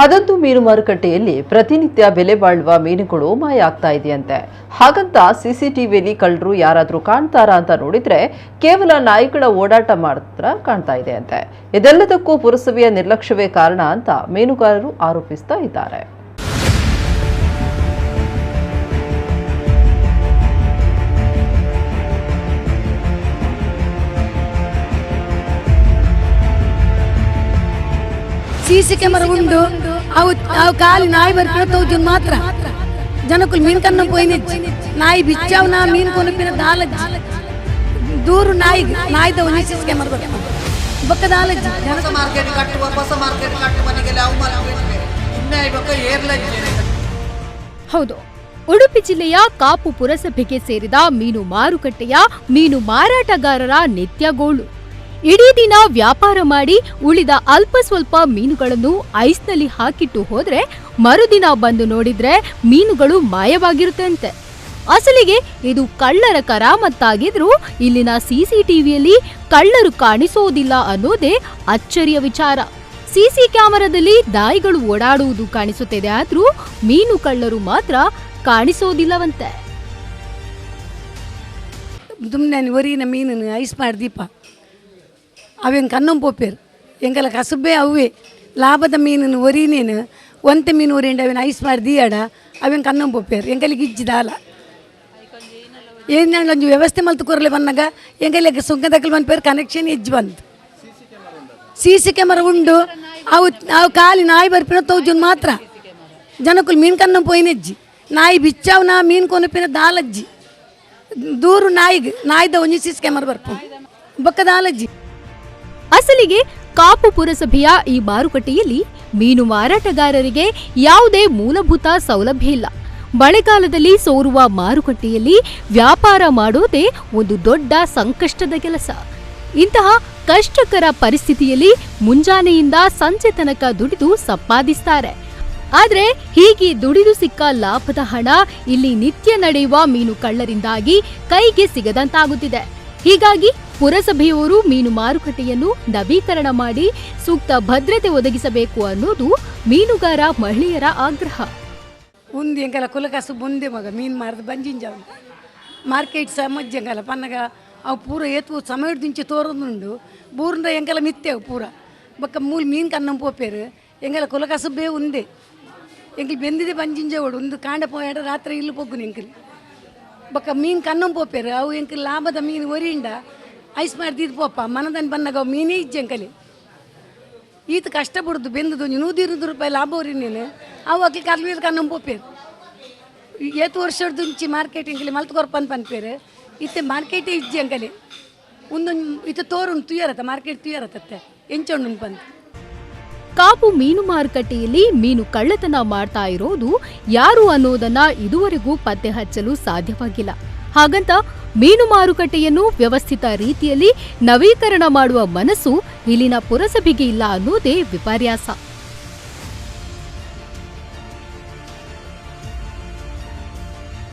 ಅದೊಂದು ಮೀನು ಮಾರುಕಟ್ಟೆಯಲ್ಲಿ ಪ್ರತಿನಿತ್ಯ ಬೆಲೆ ಬಾಳುವ ಮೀನುಗಳು ಮಾಯ ಆಗ್ತಾ ಇದೆಯಂತೆ. ಹಾಗಂತ ಸಿಸಿಟಿವಿಯಲ್ಲಿ ಕಳ್ಳರು ಯಾರಾದರೂ ಕಾಣ್ತಾರಾ ಅಂತ ನೋಡಿದ್ರೆ ಕೇವಲ ನಾಯಿಗಳ ಓಡಾಟ ಮಾತ್ರ ಕಾಣ್ತಾ ಇದೆಯಂತೆ. ಇದೆಲ್ಲದಕ್ಕೂ ಪುರಸಭೆಯ ನಿರ್ಲಕ್ಷ್ಯವೇ ಕಾರಣ ಅಂತ ಮೀನುಗಾರರು ಆರೋಪಿಸ್ತಾ ಇದ್ದಾರೆ. సీసీ కెమెరా ఉండు అవు అవు కాలి నాయి వరకు తౌజన్ మాత్ర జనకులు మీన్ కన్నా పోయినచ్చి నాయి బిచ్చావు నా మీన్ కొనిపిన దాలజ్జి దూరు నాయి నాయి తో సీసీ కెమెరా కొట్టు బొక్క దాలజ్జి జన ಹೊಸ ಮಾರ್ಕೆಟ್ ಕಟ್ಟುವ ಹೊಸ ಮಾರ್ಕೆಟ್ ಕಟ್ಟುವ ಮನೆಗೆಲ್ಲ ಅವು ಮಾರ್ಕೆಟ್ಗೆ ಇನ್ನ ಇವಾಗ ಏರ್ಲೈನ್ ಹೌದು ಉಡುಪಿ ಜಿಲ್ಲೆಯ ಕಾಪು ಪುರಸಭೆಗೆ ಸೇರಿದ ಮೀನು ಮಾರುಕಟ್ಟೆಯ ಮೀನು ಮಾರಾಟಗಾರರ ನಿತ್ಯ ಗೋಳು ಇಡೀ ದಿನ ವ್ಯಾಪಾರ ಮಾಡಿ ಉಳಿದ ಅಲ್ಪ ಸ್ವಲ್ಪ ಮೀನುಗಳನ್ನು ಐಸ್ನಲ್ಲಿ ಹಾಕಿಟ್ಟು ಹೋದ್ರೆ ಮರುದಿನ ಬಂದು ನೋಡಿದ್ರೆ ಮೀನುಗಳು ಮಾಯವಾಗಿರುತ್ತಂತೆ. ಅಸಲಿಗೆ ಇದು ಕಳ್ಳರ ಕರಾಮತ್ತಾಗಿದ್ರೂ ಇಲ್ಲಿನ ಸಿಸಿಟಿವಿಯಲ್ಲಿ ಕಳ್ಳರು ಕಾಣಿಸೋದಿಲ್ಲ ಅನ್ನೋದೇ ಅಚ್ಚರಿಯ ವಿಚಾರ. ಸಿಸಿ ಕ್ಯಾಮೆರಾದಲ್ಲಿ ದಾಯಿಗಳು ಓಡಾಡುವುದು ಕಾಣಿಸುತ್ತಿದೆ ಆದ್ರೂ ಮೀನು ಕಳ್ಳರು ಮಾತ್ರ ಕಾಣಿಸೋದಿಲ್ಲವಂತೆ. ಸುಮ್ಮನೆ ಒರಿನ ಮೀನು ಐಸ್ ಮಾಡಿ ದೀಪ. ಅವೇನು ಕಣ್ಣು ಪೋಪೇರು ಎಂಗೆಲ್ಲ ಕಸುಬೇ ಅವೇ ಲಾಭದ ಮೀನನ್ನು ಒರಿನೇನು ಒಂತೆ ಮೀನು ಒರಿಂಡ ಅವೇನು ಐಸ್ ಮಾಡಿ ದೀಯಾಡ. ಅವೇನು ಕನ್ನಂ ಪೋಪೇರು ದಾಲ. ಏನ್ ಏನು ಒಂಜಿ ವ್ಯವಸ್ಥೆ ಮಲ್ತು ಕೊರಲೆ ಬಂದಾಗ ಎಂಕಲಿಗೆ ಸುಂಕ ದಕ್ಕಲು ಬಂದ ಪೇರು ಕನೆಕ್ಷನ್ ಇಜ್ಜಿ ಬಂತು. ಸಿ ಸಿ ಕ್ಯಾಮರಾ ಉಂಡು. ಅವು ಅವು ಕಾಲಿ ನಾಯಿ ಬರ್ಪಿನ ತೌಜನ್ ಮಾತ್ರ. ಜನಕ್ಕೂ ಮೀನು ಕಣ್ಣು ಪೋಯಿನಜ್ಜಿ ನಾಯಿ ಬಿಚ್ಚಾವು ನಾ ಮೀನು ಕೊನಪಿನ ದಾಲಜ್ಜಿ. ದೂರು ನಾಯಿಗೆ ನಾಯಿದ ಒಂಜಿ ಸಿ ಸಿ ಕ್ಯಾಮರಾ ಬರ್ಪು ಬೊಕ್ಕ ದಾಲಜ್ಜಿ. ಅಸಲಿಗೆ ಕಾಪು ಪುರಸಭೆಯ ಈ ಮಾರುಕಟ್ಟೆಯಲ್ಲಿ ಮೀನು ಮಾರಾಟಗಾರರಿಗೆ ಯಾವುದೇ ಮೂಲಭೂತ ಸೌಲಭ್ಯ ಇಲ್ಲ. ಮಳೆಗಾಲದಲ್ಲಿ ಸೋರುವ ಮಾರುಕಟ್ಟೆಯಲ್ಲಿ ವ್ಯಾಪಾರ ಮಾಡೋದೇ ಒಂದು ದೊಡ್ಡ ಸಂಕಷ್ಟದ ಕೆಲಸ. ಇಂತಹ ಕಷ್ಟಕರ ಪರಿಸ್ಥಿತಿಯಲ್ಲಿ ಮುಂಜಾನೆಯಿಂದ ಸಂಜೆ ತನಕ ದುಡಿದು ಸಂಪಾದಿಸ್ತಾರೆ. ಆದರೆ ಹೀಗೆ ದುಡಿದು ಸಿಕ್ಕ ಲಾಭದ ಹಣ ಇಲ್ಲಿ ನಿತ್ಯ ನಡೆಯುವ ಮೀನು ಕಳ್ಳರಿಂದಾಗಿ ಕೈಗೆ ಸಿಗದಂತಾಗುತ್ತಿದೆ. ಹೀಗಾಗಿ ಪುರಸಭೆಯವರು ಮೀನು ಮಾರುಕಟ್ಟೆಯನ್ನು ನವೀಕರಣ ಮಾಡಿ ಸೂಕ್ತ ಭದ್ರತೆ ಒದಗಿಸಬೇಕು ಅನ್ನೋದು ಮೀನುಗಾರ ಮಹಿಳೆಯರ ಆಗ್ರಹ. ಉಂದು ಎಂಕಲ ಕುಲಕಾಸು ಬುಂದೆ ಮಗ, ಮೀನು ಮಾರದ ಬಂಜಿಂಜ ಮಾರ್ಕೆಟ್ ಸಹ ಮಜ್ಜಂಗಲ ಪನ್ನಗ ಅವು ಪೂರ ಏತು ಸಮಯ ದಿಂಚಿ ತೋರೊಂದುಂಡು. ಬೂರ್ನ ಎಂಕಲ ಮಿತ್ತೆ ಪೂರ. ಬಕ್ಕ ಮೂಲ ಮೀನು ಕನ್ನಂ ಪೋಪೇರು, ಎಂಕಲ ಕುಲಕಾಸು ಬೇ ಉಂದೆ. ಎಂಕಲ್ ಬೆಂದಿದೆ ಬಂಜಿಂಜವಡು ಒಂದು ಕಾಂಡ ಪೋಯಾಡ ರಾತ್ರಿ ಇಲ್ಲು ಪೊಗ್ಗುನು ಎಂಕಲಿ. ಬೊಕ್ಕ ಮೀನ್ ಕಣ್ಣಂ ಪೋಪೇರು. ಅವು ಎಂಕ್ ಲಾಭದ ಮೀನು ಒರಿಯಿಂದ ಐಸ್ ಮಾಡ್ದಿದ್ದು ಪೋಪ. ಮನದನ್ ಬಂದಾಗ ಅವು ಮೀನೇ ಇಜ್ಜೆ ಈತ ಈತ ಕಷ್ಟಪಡುದು ಬೆಂದದು ನೂರು ಇರುದು ರೂಪಾಯಿ ಲಾಭ ಅವ್ರಿ ನೀನು. ಅವು ಅಕ್ಲಿ ಕರ್ಲಿ ಕನ್ನಂ ಪೋಪೇರು. ಏತು ವರ್ಷದ್ದು ದುಂಚಿ ಮಾರ್ಕೆಟಿಂಗಲ್ಲಿ ಮಲ್ತು ಕೊರ್ಪನ್ ಪನ್ಪೇರು. ಇತ್ತೆ ಮಾರ್ಕೆಟೇ ಇಜ್ಜಿ ಅಂಕಲಿ ಒಂದೊಂದು ಇತ್ತು ತೋರುಂಡು ತುಯ್ಯರತ್ತ ಮಾರ್ಕೆಟ್ ತುಯ್ಯರತ್ತೆ ಎಂಚೊಂಡು ಪಂತ ಕಾಪು ಮೀನು ಮಾರುಕಟ್ಟೆಯಲ್ಲಿ ಮೀನು ಕಳ್ಳತನ ಮಾಡ್ತಾ ಇರೋದು ಯಾರು ಅನ್ನೋದನ್ನ ಇದುವರೆಗೂ ಪತ್ತೆ ಹಚ್ಚಲು ಸಾಧ್ಯವಾಗಿಲ್ಲ. ಹಾಗಂತ ಮೀನು ಮಾರುಕಟ್ಟೆಯನ್ನು ವ್ಯವಸ್ಥಿತ ರೀತಿಯಲ್ಲಿ ನವೀಕರಣ ಮಾಡುವ ಮನಸ್ಸು ಇಲ್ಲಿನ ಪುರಸಭೆಗೆ ಇಲ್ಲ ಅನ್ನೋದೇ ವಿಪರ್ಯಾಸ.